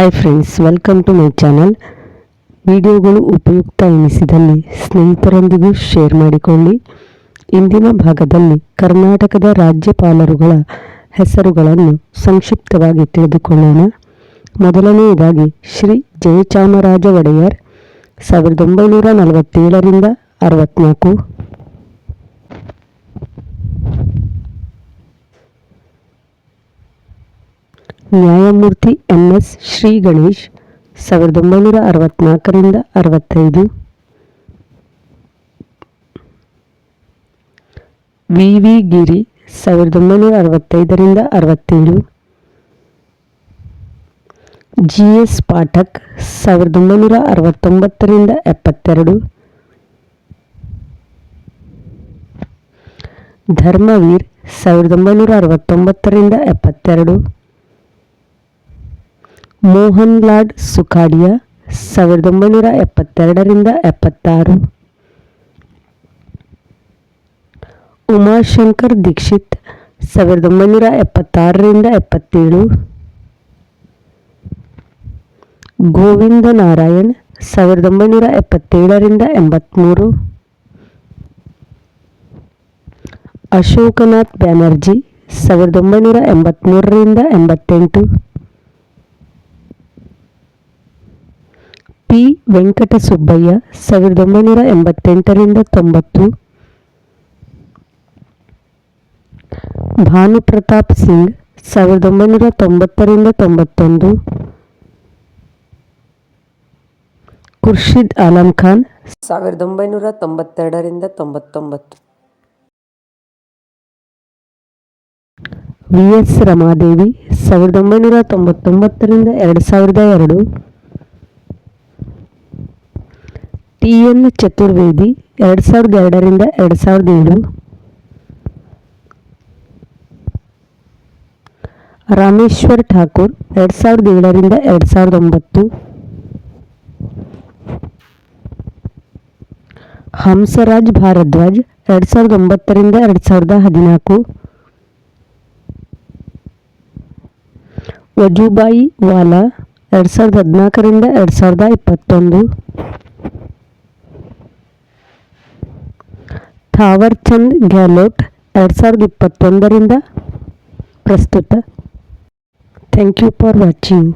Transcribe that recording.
Hi friends welcome to my channel ವಿಡಿಯೋಗಳು ಉಪಯುಕ್ತ ಎನಿಸಿದಲ್ಲಿ ಸ್ನೇಹಿತರೊಂದಿಗೂ share ಮಾಡಿಕೊಳ್ಳಿ. ಇಂದಿನ ಭಾಗದಲ್ಲಿ ಕರ್ನಾಟಕದ ರಾಜ್ಯಪಾಲರುಗಳ ಹೆಸರುಗಳನ್ನು ಸಂಕ್ಷಿಪ್ತವಾಗಿ ತಿಳಿದುಕೊಳ್ಳೋಣ. ಮೊದಲನೆಯದಾಗಿ ಶ್ರೀ ಜಯಚಾಮರಾಜ ಒಡೆಯರ್, ಸಾವಿರದ ಒಂಬೈನೂರ ನಲವತ್ತೇಳರಿಂದ ಅರವತ್ತ್ನಾಲ್ಕು ನ್ಯಾಯಮೂರ್ತಿ ಎನ್ ಎಸ್ ಶ್ರೀ ಗಣೇಶ್, ಸಾವಿರದ ಒಂಬೈನೂರ ಅರವತ್ತ್ನಾಲ್ಕರಿಂದ ಅರವತ್ತೈದು. ವಿ. ವಿ. ಗಿರಿ, ಸಾವಿರದ ಒಂಬೈನೂರ ಅರವತ್ತೈದರಿಂದ ಅರವತ್ತೇಳು. ಜಿ. ಎಸ್. ಪಾಠಕ್, ಸಾವಿರದ ಒಂಬೈನೂರ ಅರವತ್ತೊಂಬತ್ತರಿಂದ ಎಪ್ಪತ್ತೆರಡು. ಧರ್ಮವೀರ್, ಸಾವಿರದ ಒಂಬೈನೂರ ಅರವತ್ತೊಂಬತ್ತರಿಂದ ಎಪ್ಪತ್ತೆರಡು. ಮೋಹನ್ ಲಾಡ್ ಸುಖಾಡಿಯಾ ಸಾವಿರದ ಒಂಬೈನೂರ ಎಪ್ಪತ್ತೆರಡರಿಂದ ಎಪ್ಪತ್ತಾರು. ಉಮಾಶಂಕರ್ ದೀಕ್ಷಿತ್ ಸಾವಿರದ ಒಂಬೈನೂರ ಎಪ್ಪತ್ತಾರರಿಂದ ಎಪ್ಪತ್ತೇಳು. ಗೋವಿಂದ ನಾರಾಯಣ್ ಸಾವಿರದ ಒಂಬೈನೂರ ಎಪ್ಪತ್ತೇಳರಿಂದ ಎಂಬತ್ತ್ಮೂರು ಅಶೋಕನಾಥ್ ಬ್ಯಾನರ್ಜಿ ಸಾವಿರದ ಒಂಬೈನೂರ ಎಂಬತ್ತ್ಮೂರರಿಂದ ಎಂಬತ್ತೆಂಟು. ಪಿ. ವೆಂಕಟಸುಬ್ಬಯ್ಯ ಸಾವಿರದ ಒಂಬೈನೂರ ಎಂಬತ್ತೆಂಟರಿಂದ ತೊಂಬತ್ತು. ಭಾನುಪ್ರತಾಪ್ ಸಿಂಗ್ ಸಾವಿರದ ಒಂಬೈನೂರ ತೊಂಬತ್ತರಿಂದ ತೊಂಬತ್ತೊಂದು. ಖುರ್ಷಿದ್ ಆಲಂ ಖಾನ್ ಸಾವಿರದ ಒಂಬೈನೂರ ತೊಂಬತ್ತೆರಡರಿಂದ ತೊಂಬತ್ತೊಂಬತ್ತು. ವಿ. ಎಸ್. ರಮಾದೇವಿ ಸಾವಿರದ ಒಂಬೈನೂರ ತೊಂಬತ್ತೊಂಬತ್ತರಿಂದ ಎರಡು ಸಾವಿರದ ಎರಡು. ಟಿ ಎನ್ ಚತುರ್ವೇದಿ ಎರಡು ಸಾವಿರದ ಎರಡರಿಂದ ಎರಡು ಸಾವಿರದ ಏಳು. ರಾಮೇಶ್ವರ್ ಠಾಕೂರ್ ಎರಡು ಸಾವಿರದ ಏಳರಿಂದ ಎರಡು ಸಾವಿರದ ಒಂಬತ್ತು. ಹಂಸರಾಜ್ ಭಾರದ್ವಾಜ್ ಎರಡು ಸಾವಿರದ ಒಂಬತ್ತರಿಂದ ಎರಡು ಸಾವಿರದ ಹದಿನಾಲ್ಕು. ವಜೂಬಾಯಿ ವಾಲಾ ಎರಡು ಸಾವಿರದ ಹದಿನಾಲ್ಕರಿಂದ ಎರಡು ಸಾವಿರದ ಇಪ್ಪತ್ತೊಂದು. ಥಾವರ್ ಚಂದ್ ಗೆಹ್ಲೋಟ್ ಎರಡು ಸಾವಿರದ ಇಪ್ಪತ್ತೊಂದರಿಂದ ಪ್ರಸ್ತುತ. Thank you for watching